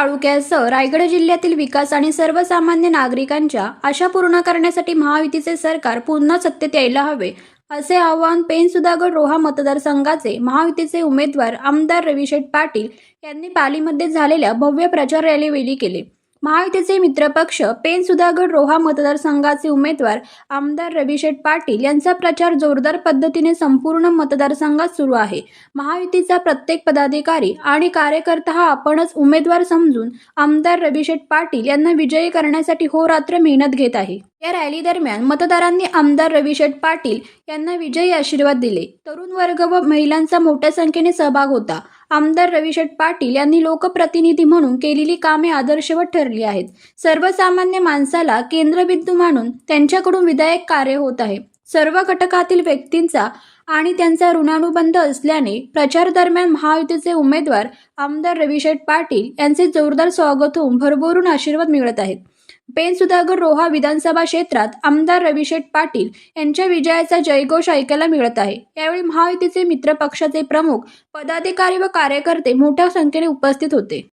तालुक्यासह रायगड जिल्ह्यातील विकास आणि सर्वसामान्य नागरिकांच्या आशा पूर्ण करण्यासाठी महायुतीचे सरकार पुन्हा सत्तेत यायला हवे असे आवाहन पेन सुधागड रोहा मतदारसंघाचे महायुतीचे उमेदवार आमदार रविशेठ पाटील यांनी पालीमध्ये झालेल्या भव्य प्रचार रॅलीवेळी केले. महायुतीचे मित्रपक्ष पेन सुधागड रोहा मतदारसंघाचे उमेदवार आमदार रविशेठ पाटील यांचा प्रचार जोरदार पद्धतीने संपूर्ण मतदारसंघात सुरू आहे. महायुतीचा प्रत्येक पदाधिकारी आणि कार्यकर्ता हा आपणच उमेदवार समजून आमदार रविशेठ पाटील यांना विजयी करण्यासाठी होरात्र मेहनत घेत आहे. या रॅली दरम्यान मतदारांनी आमदार रविशेठ पाटील यांना विजयी आशीर्वाद दिले. तरुण वर्ग व महिलांचा मोठ्या संख्येने सहभाग होता. आमदार रविशेठ पाटील यांनी लोकप्रतिनिधी म्हणून केलेली कामे आदर्शवत ठरली आहेत. सर्वसामान्य माणसाला केंद्रबिंदू मानून त्यांच्याकडून विधायक कार्य होत आहे. सर्व घटकातील व्यक्तींचा आणि त्यांचा ऋणानुबंध असल्याने प्रचार दरम्यान महायुतीचे उमेदवार आमदार रविशेठ पाटील यांचे जोरदार स्वागत होऊन भरभरून आशीर्वाद मिळत आहेत. पेन सुधागर रोहा विधानसभा क्षेत्रात आमदार रविशेठ पाटील यांच्या विजयाचा जयघोष ऐकायला मिळत आहे. यावेळी महायुतीचे मित्र पक्षाचे प्रमुख पदाधिकारी व कार्यकर्ते मोठ्या संख्येने उपस्थित होते.